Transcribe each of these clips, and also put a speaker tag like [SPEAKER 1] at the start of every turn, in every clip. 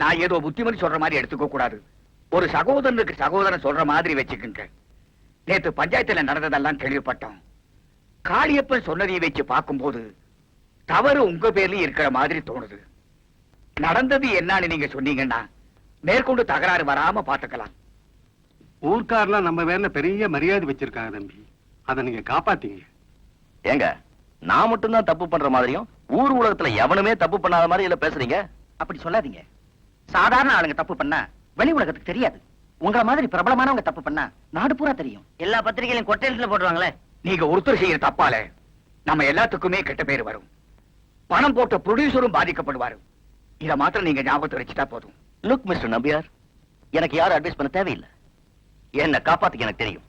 [SPEAKER 1] நான் ஏதோ புத்திமதி சொல்ற மாதிரி எடுத்துக்க கூடாது. ஒரு சகோதரனுக்கு சகோதரன் சொல்ற மாதிரி வச்சுக்கோங்க. நேத்து பஞ்சாயத்துல நடந்ததெல்லாம் கேள்விப்பட்டோம். காளியப்பன் சொன்னதை வச்சு பார்க்கும்போது தவறு உங்க பேர்லயும் இருக்கிற மாதிரி தோணுது. நடந்தது என்னன்னு நீங்க சொன்னீங்கன்னா மேற்கொண்டு தகராறு வராம பாத்துக்கலாம்
[SPEAKER 2] ஊர்க்காரெல்லாம் நம்ம பேர்ல பெரிய மரியாதை வச்சிருக்காங்க தம்பி. அதை நீங்க காப்பாத்தீங்க.
[SPEAKER 3] ஏங்க நான் மட்டும்தான் தப்பு பண்ற மாதிரியும் ஊர் உலகத்துல எவனுமே தப்பு பண்ணாத மாதிரி இல்ல பேசுறீங்க?
[SPEAKER 4] அப்படி சொல்லாதீங்க. சாதாரண ஆளுங்க தப்பு பண்ணா வெளி உலகத்துக்கு தெரியாது. உங்கள மாதிரி பிரபலமானவங்க தப்பு பண்ணா நாடு பூரா தெரியும்.
[SPEAKER 5] எல்லா பத்திரிகையிலும் கொட்டையில போடுவாங்களே
[SPEAKER 1] நீங்க ஒருத்தர் செய்யற தப்பால நம்ம எல்லாத்துக்குமே கெட்ட பேர் வரும். பணம் போட்ட ப்ரொடியூசரும் பாதிக்கப்படுவாரு. இத மாத்திரம் நீங்க ஞாபகத்தை வச்சுட்டா போதும்.
[SPEAKER 3] லுக் மிஸ்டர் நம்பியார் எனக்கு யாரும் அட்வைஸ் பண்ண தேவையில்லை. என்ன காப்பாத்துக்க எனக்கு தெரியும்.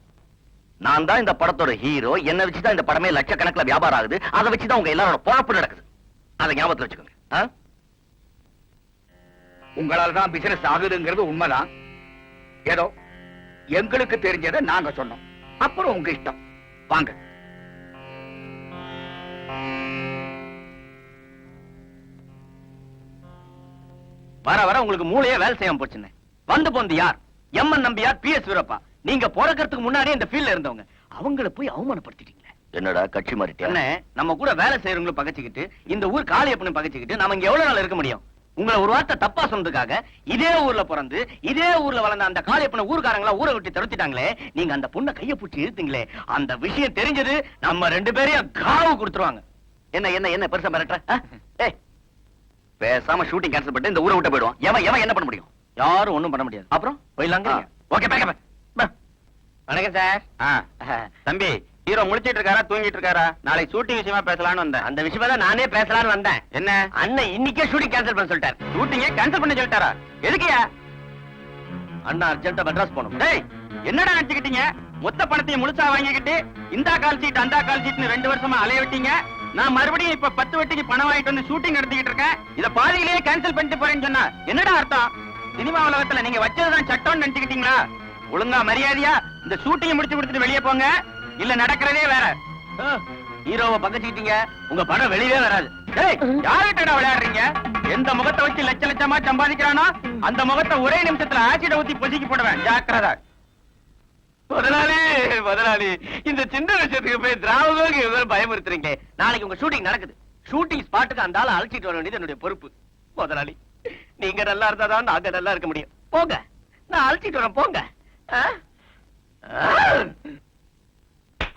[SPEAKER 3] நான் தான் இந்த படத்தோட ஹீரோ என்ன வச்சுதான் இந்த படமே லட்சக்கணக்குல வியாபாரம் ஆகுது. அதை வச்சுதான் உங்க எல்லாரோட பொழப்பு நடக்குது. அதை ஞாபகத்துல வச்சுக்கோங்க. ஆ?
[SPEAKER 1] உங்களால தான் பிசினஸ் ஆகுதுங்கிறது உண்மைதான். ஏதோ எங்களுக்கு தெரிஞ்சதை நாங்க சொன்னோம். அப்புறம் உங்க இஷ்டம். வாங்க.
[SPEAKER 3] வர வர உங்களுக்கு மூளையே வேலை செய்யாம போச்சுன்னு. வந்து போந்து யார்? M N Nambiar P S Veerappa. நீங்க பிறக்கறதுக்கு முன்னாடியே இந்த ஃபீல்ட்ல இருந்தவங்க. அவங்கள போய் அவமானப்படுத்திட்டீங்களே. என்னடா கட்சி மாறிட்டே நம்ம கூட வேலை செய்யறவங்களும் பகச்சுக்கிட்டு இந்த ஊர் காளியப்பனும் பகச்சுக்கிட்டு நம்ம இங்க எவ்வளவு நாள் இருக்க முடியும்? உங்களை ஒரு வார்த்தை தப்பா சொன்னதுக்காக இதே ஊர்ல பிறந்து இதே ஊர்ல வளர்ந்த அந்த காளியப்பனை ஊர்க்காரங்களா ஊரை விட்டு துரத்திட்டாங்களே நீங்க அந்த பொண்ணை கைய பிடிச்சி இழுத்தீங்களே அந்த விஷயம் தெரிஞ்சது நம்ம ரெண்டு பேரையும் காவு கொடுத்துருவாங்க. என்ன என்ன என்ன பெருசா மிரட்டுற? ஆ? ஏய் பேசாம ஷூட்டிங் கேன்சல் பண்ணிட்டு இந்த ஊரை விட்டு போயிடுவான். எவன் எவன் என்ன பண்ண முடியும்? யாரும் ஒண்ணும் பண்ண முடியாது. அப்புறம்? போயிடலாங்க ஓகே பேக்க
[SPEAKER 5] வணக்கம் சார்.
[SPEAKER 3] தம்பி ஹீரோ முடிச்சிட்டு இருக்காரா தூங்கிட்டு இருக்காரா நாளைக்கு ஷூட்டிங் விஷயமா பேசலாம்னு வந்தேன்.
[SPEAKER 5] அந்த விஷயமா தான் நானே பேசலாம்னு வந்தேன்.
[SPEAKER 3] என்ன?
[SPEAKER 5] அண்ணன் இன்னைக்கே ஷூட்டிங் கேன்சல் பண்ண சொல்லிட்டார்.
[SPEAKER 3] ஷூட்டிங்க கேன்சல் பண்ண சொல்லிட்டாரா? எதுக்குயா அண்ணா அர்ஜென்ட்டா மெட்ராஸ் போகணும். டேய் என்னடா நினைச்சுக்கிட்டீங்க? மொத்த பணத்தையும் முழுசா வாங்கிக்கிட்டு இந்த கால் சீட் அந்த கால் சீட்னு ரெண்டு வருஷமா அலைய விட்டீங்க. நான் மறுபடியும் இப்ப பத்து வட்டிக்கு பணம் வாங்கிட்டு வந்து ஷூட்டிங் நடத்திக்கிட்டு இருக்கேன். இத பாதியிலேயே கேன்சல் பண்ணிட்டு போறேன்னு சொன்னா என்னடா அர்த்தம்? சினிமா உலகத்துல நீங்க வச்சதுதான் சட்டம்னு நினைச்சுக்கிட்டீங்களா? ஒழுங்கா மரியாதையா இந்த ஷூட்டிங் முடிச்சு கொடுத்துட்டு வெளியே போங்க. இல்ல நடக்கிறதே வேற. ஹீரோவை பக்கச்சிக்கிட்டீங்க உங்க படம் வெளியவே வராது. டேய் விளையாடுறீங்க? எந்த முகத்தை வச்சு லட்ச லட்சமா சம்பாதிக்கிறானோ அந்த முகத்தை ஒரே நிமிஷத்துல ஆசிட ஊத்தி பொசுக்கி போடுவேன். ஜாக்கிரதா. முதலாளி முதலாளி இந்த சின்ன விஷயத்துக்கு போய் திராவகம் இவ்வளவு பயமுறுத்துறீங்க நாளைக்கு உங்க ஷூட்டிங் நடக்குது. ஷூட்டிங் ஸ்பாட்டுக்கு அந்த ஆள் அழைச்சிட்டு வர வேண்டியது என்னுடைய பொறுப்பு. முதலாளி நீங்க நல்லா இருந்தாதான் நாங்க நல்லா இருக்க முடியும். போங்க. நான் அழைச்சிட்டு வரேன் போங்க. ஆ? ஆ?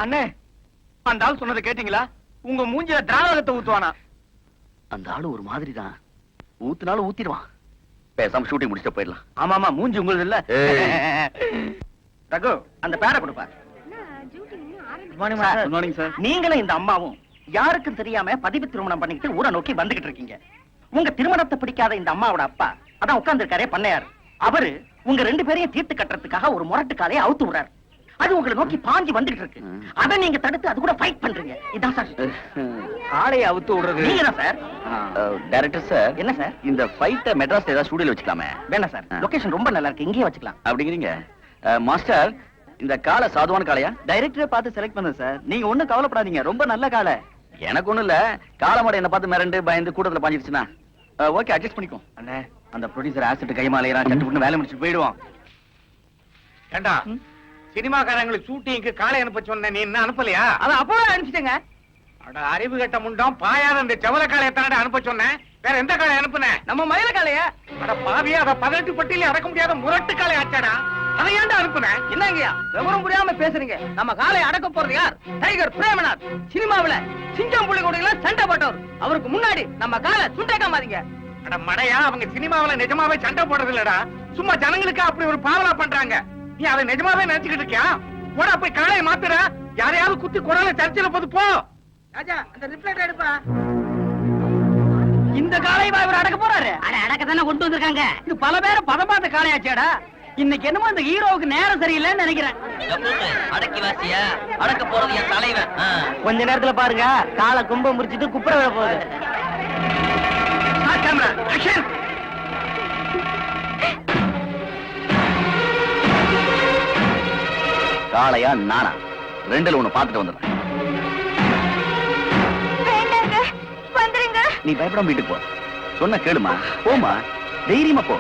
[SPEAKER 3] அண்ணே அந்த ஆள் சொன்னதை கேட்டீங்களா? உங்க மூஞ்சில திராவகத்தை ஊத்துவானா? அந்த ஆளு ஒரு மாதிரி தான் ஊத்துனாலும் ஊத்திடுவான். பேசாம ஷூட்டிங் முடிச்சுட்டு போயிடலாம். ஆமா ஆமா மூஞ்சி உங்களுக்கு இல்ல.
[SPEAKER 4] ரகு அந்த பேரை கொடுப்பா.
[SPEAKER 5] சார்.
[SPEAKER 3] குட் மார்னிங் சார்
[SPEAKER 4] நீங்களும் இந்த அம்மாவும் யாருக்கும் தெரியாம பதிவு திருமணம் பண்ணிக்கிட்டு ஊரை நோக்கி வந்துகிட்டு இருக்கீங்க. உங்க திருமணத்தை பிடிக்காத இந்த அம்மாவோட அப்பா அதான் உட்கார்ந்து பண்ணையார். அவரு உங்க ரெண்டு பேரையும் தீர்த்து கட்டுறதுக்காக ஒரு முரட்டு காலையை அவுத்து விடுறாரு. அது உங்களை நோக்கி பாஞ்சு வந்துகிட்டு இருக்கு. அதை நீங்க தடுத்து அது கூட ஃபைட் பண்றீங்க. இதான் சார்.
[SPEAKER 1] ஆளைய அவுத்து விடுறது.
[SPEAKER 4] நீங்க தான் சார்.
[SPEAKER 3] டைரக்டர் சார்
[SPEAKER 4] என்ன சார்?
[SPEAKER 3] இந்த ஃபைட்ட மெட்ராஸ் ஏதாவது ஸ்டுடியோல வச்சுக்கலாமே?
[SPEAKER 4] வேணாம் சார். லொகேஷன் ரொம்ப நல்லா இருக்கு. இங்கேயே வச்சுக்கலாம்.
[SPEAKER 3] அப்படிங்கிறீங்க. மாஸ்டர் இந்த காலை சாதுவான காளையா?
[SPEAKER 4] டைரக்டரை பார்த்து செலக்ட் பண்ண சார். நீங்க ஒண்ணும் கவலைப்படாதீங்க. ரொம்ப நல்ல காலை
[SPEAKER 3] எனக்கு ஒண்ணும் இல்ல. காலமாட என்ன பார்த்து மிரண்டு பயந்து கூட்டத்துல பாஞ்சிருச்சுன்னா. ஓகே அட்ஜஸ்ட் பண்ணிக்கோ.
[SPEAKER 4] அண்ணே அந்த ப்ரொடியூசர் ஆசிட் கைமாலையறான் சட்டு வேலை முடிச்சு போயிடுவான்.
[SPEAKER 2] ஏண்டா? சினிமாக்காரங்களுக்கு ஷூட்டிங்க்கு காலை அனுப்ப சொன்ன நீ என்ன அனுப்பலையா?
[SPEAKER 4] அதான் அப்பவே அனுப்பிச்சிட்டேங்க.
[SPEAKER 2] அட அறிவு கட்ட முண்டம் பாயாத இந்த செவல காளையை தானே அனுப்ப சொன்னேன் வேற எந்த காளை அனுப்புனேன்
[SPEAKER 4] நம்ம மயில காளைய?
[SPEAKER 2] அட பாவியா அத பதினெட்டு பட்டியில அடக்க முடியாத முரட்டு காளை ஆச்சாடா அதை ஏன்டா அனுப்புனேன்
[SPEAKER 4] என்னங்கய்யா விவரம் புரியாம பேசுறீங்க. நம்ம காலை அடக்க போறது யார்? டைகர் பிரேமநாத். சினிமாவுல சிங்கம் புள்ளி கூட சண்டை போட்டவர். அவருக்கு முன்னாடி நம்ம காலை சுண்டேக்காமாதீங்க
[SPEAKER 2] அட மடையா அவங்க சினிமாவுல நிஜமாவே சண்டை போடுறது இல்லடா சும்மா ஜனங்களுக்கு அப்படி ஒரு பாவலா பண்றாங்க? நீ அதை நிஜமாவே நினைச்சுக்கிட்டு இருக்கியா? போடா போய் காளையை மாத்துற. யாரையாவது குத்தி குரல சர்ச்சையில போது போ.
[SPEAKER 4] ராஜா அந்த ரிப்ளைட் எடுப்பா. இந்த காலை இவர் அடக்க போறாரு.
[SPEAKER 5] அட அடக்க தானே கொண்டு வந்திருக்காங்க.
[SPEAKER 4] இது பல பேரை பதம் பார்த்த காளையாச்சேடா. இன்னைக்கு என்னமோ இந்த ஹீரோவுக்கு நேரம் சரியில்லைன்னு நினைக்கிறேன்.
[SPEAKER 5] அடக்கி வாசியா அடக்க போறது என் தலைவன்.
[SPEAKER 4] கொஞ்ச நேரத்துல பாருங்க காலை கும்ப முடிச்சிட்டு குப்புற விட போகுது.
[SPEAKER 2] கேமரா
[SPEAKER 3] காளையா நானா? ரெண்டுல ஒண்ணு பார்த்துட்டு வந்துடுறேன். நீ பயப்படாம வீட்டுக்கு போ. சொன்ன கேளுமா. போமா
[SPEAKER 4] தைரியமா போ.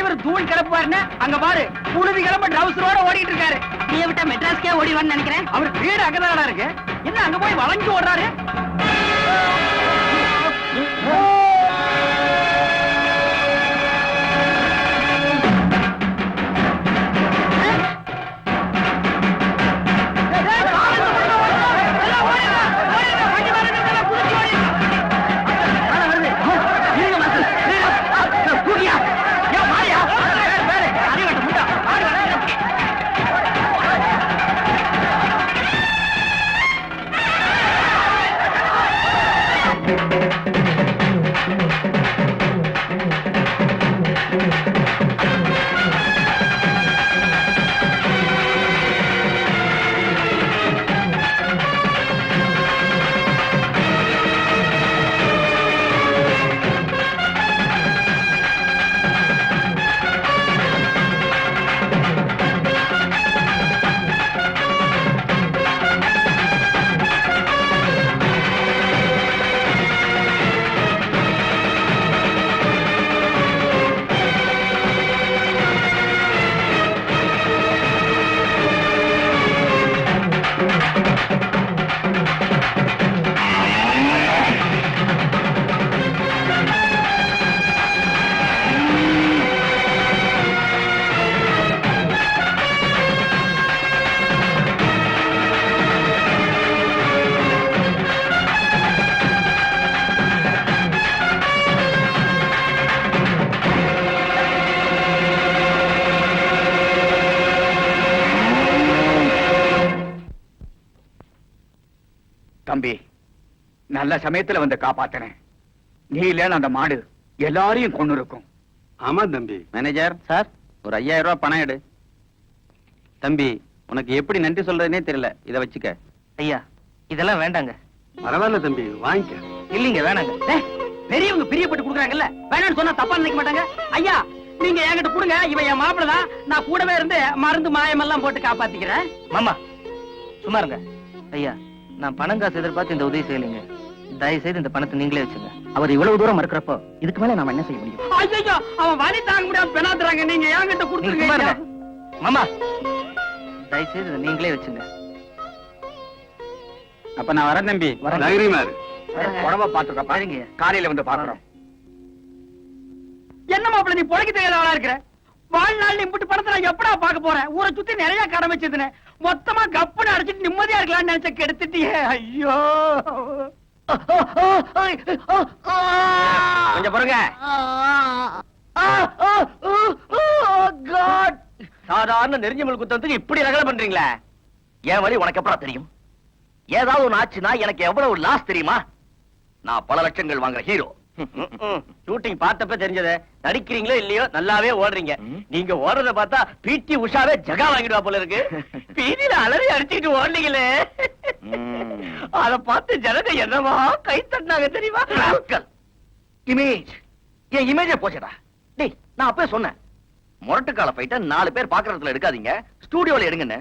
[SPEAKER 6] தலைவர் தூள் கிளப்புவாருன்னு அங்க பாரு புழுதி கிளம்ப ட்ரவுசரோட ஓடிட்டு இருக்காரு.
[SPEAKER 4] நீ விட்டா மெட்ராஸ்க்கே ஓடிவான்னு நினைக்கிறேன்.
[SPEAKER 6] அவர் வீடு அங்கதானடா இருக்கு? என்ன அங்க போய் வளைஞ்சு ஓடுறாரு?
[SPEAKER 1] நல்ல சமயத்துல வந்து காப்பாத்தினேன் நீ இல்லைன்னு அந்த மாடு எல்லாரையும் கொண்டு இருக்கும்
[SPEAKER 3] ஆமா தம்பி. மேனேஜர் சார் ஒரு ஐயாயிரம் ரூபாய் பணம் எடு. தம்பி உனக்கு எப்படி நன்றி சொல்றதுனே தெரியல. இத வச்சுக்க.
[SPEAKER 4] ஐயா இதெல்லாம் வேண்டாங்க.
[SPEAKER 3] பரவாயில்ல தம்பி வாங்கிக்க.
[SPEAKER 4] இல்லீங்க வேணாங்க.
[SPEAKER 6] பெரியவங்க பிரியப்பட்டு குடுக்குறாங்கல்ல. வேணாம்னு சொன்னா தப்பா நினைக்க மாட்டாங்க. ஐயா நீங்க என்கிட்ட கொடுங்க. இவன் என் மாப்பிள தான். நான் கூடவே இருந்து மருந்து மாயமெல்லாம் போட்டு காப்பாத்திக்கிறேன்.
[SPEAKER 4] மாமா சும்மா இருங்க. ஐயா நான் பணம் காசு எதிர்பார்த்து இந்த உதவி செய்யலைங்க. தயவு செய்து இந்த பணத்தை நீங்களே வச்சுங்க. அவர் இவ்வளவு தூரம் மறுக்கிறப்போ இதுக்கு மேல நாம என்ன செய்ய முடியும்?
[SPEAKER 6] ஐயோ அவன் வலி தாங்க முடியாம பெணாத்துறாங்க. நீங்க என்கிட்ட கொடுத்துருங்க
[SPEAKER 4] மாமா. தயவு செய்து இதை நீங்களே வச்சுங்க.
[SPEAKER 3] அப்ப நான் வரேன் தம்பி.
[SPEAKER 4] வரேன்.
[SPEAKER 1] உடம்ப பாத்துக்கப்பா
[SPEAKER 4] சரிங்க.
[SPEAKER 1] காலையில வந்து பாக்குறோம்
[SPEAKER 6] என்ன மாப்பிள நீ பொழைக்க தெரியாதவளா இருக்கிற? வாழ்நாள் நீ இம்புட்டு பணத்தை நான் எப்படா பார்க்க போறேன்? ஊரை சுத்தி நிறைய கடை வச்சதுன்னு மொத்தமா கப்புன்னு அடிச்சிட்டு நிம்மதியா இருக்கலாம்னு நினைச்ச கெடுத்துட்டியே. ஐயோ.
[SPEAKER 3] கொஞ்சம் பொறுங்க. சாதாரண நெறிஞ்சமல் குத்தத்துக்கு இப்படி ரகலை பண்றீங்களே? என் வழி உனக்கு எப்படா தெரியும்? ஏதாவது ஒண்ணு ஆச்சுன்னா எனக்கு எவ்வளவு லாஸ் தெரியுமா? நான் பல லட்சங்கள் வாங்குற ஹீரோ ஷூட்டிங் பார்த்தப்ப தெரிஞ்சது நடிக்கிறீங்களோ இல்லையோ நல்லாவே ஓடுறீங்க. நீங்க ஓடுறத பார்த்தா பிடி உஷாவே ஜகா வாங்கிடுவா போல இருக்கு. பீதியில அலறி அடிச்சுட்டு ஓடுனீங்களே. அத பார்த்து ஜனங்க என்னவா கை தட்டினாங்க தெரியுமா? இமேஜ் என் இமேஜே போச்சடா. டேய் நான் அப்பவே சொன்னேன். முரட்டுக்கால ஃபைட்ட நாலு பேர் பாக்குறதுல எடுக்காதீங்க. ஸ்டூடியோல எடுங்கன்னு.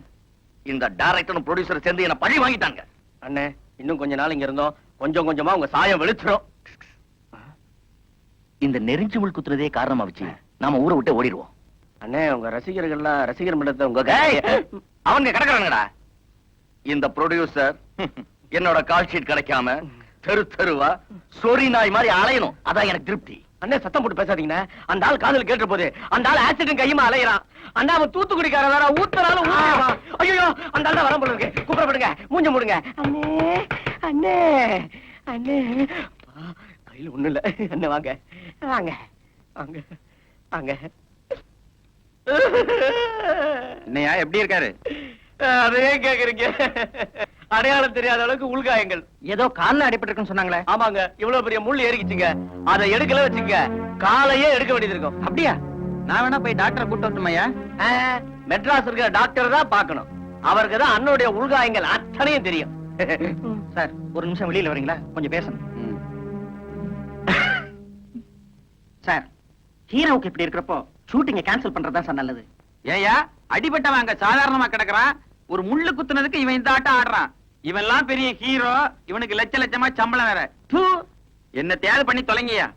[SPEAKER 3] இந்த டைரக்டரும் ப்ரொடியூசர் சேர்ந்து என்ன பழி வாங்கிட்டாங்க. அண்ணே இன்னும் கொஞ்ச நாள் இங்க இருந்தோம். கொஞ்சம் கொஞ்சமா உங்க சாயம் வெளிச்சிரும் இந்த நெருஞ்சி முள் குத்துறதே காரணமா வச்சு நாம ஊரை விட்டு ஓடிடுவோம். அண்ணே உங்க ரசிகர்கள்லாம் ரசிகர் மன்றத்தை உங்க அவங்க கிடக்குறாங்கடா இந்த ப்ரொடியூசர் என்னோட கால் ஷீட் கிடைக்காம தெரு தெருவா சொறி நாய் மாதிரி அலையணும். அதான் எனக்கு திருப்தி. அண்ணே சத்தம் போட்டு பேசாதீங்கண்ணே. அந்த ஆள் காதல் கேட்ட போது அந்த ஆள் ஆக்சிடென்ட் கையுமா அலையறான். அண்ணா அவன் தூத்துக்குடிக்கார வேற ஊத்துறாலும் ஐயோ அந்த ஆள் தான் வர போல இருக்கு. கூப்பிடப்படுங்க மூஞ்ச மூடுங்க. அண்ணே அண்ணே அண்ணே. கையில ஒண்ணும் இல்ல. அண்ணே வாங்க. வாங்க வாங்க வாங்க.
[SPEAKER 7] என்னையா எப்படி இருக்காரு?
[SPEAKER 3] அதே கேக்குறீங்க. அடையாளம் தெரியாத அளவுக்கு உள்காயங்கள்.
[SPEAKER 4] ஏதோ கால்ல அடிபட்டிருக்குன்னு சொன்னாங்களே.
[SPEAKER 3] ஆமாங்க இவ்வளவு பெரிய முள் ஏறிக்கிச்சுங்க. அதை எடுக்கல வச்சுங்க. காலையே எடுக்க வேண்டியது இருக்கும்.
[SPEAKER 4] அப்படியா?
[SPEAKER 3] நான் வேணா போய் டாக்டரை கூட்டு வரட்டுமையா மெட்ராஸ் இருக்கிற டாக்டர் தான் பார்க்கணும். அவருக்கு தான் அண்ணனுடைய உள்காயங்கள் அத்தனையும் தெரியும்.
[SPEAKER 4] சார் ஒரு நிமிஷம் வெளியில வரீங்களா? கொஞ்சம் பேசணும். சார் ஹீரோவுக்கு இப்படி இருக்கிறப்போ ஷூட்டிங்க கேன்சல் பண்றதா சார் நல்லது.
[SPEAKER 7] ஏயா அடிபட்டவன் அங்க சாதாரணமா கிடக்குறான். ஒரு முள்ளு குத்துனதுக்கு இவன் இந்த ஆட்டம் ஆடுறான். இவன் எல்லாம் பெரிய ஹீரோ இவனுக்கு லட்ச லட்சமா சம்பளம் வேற. என்ன தேவை பண்ணி தொலைங்கயா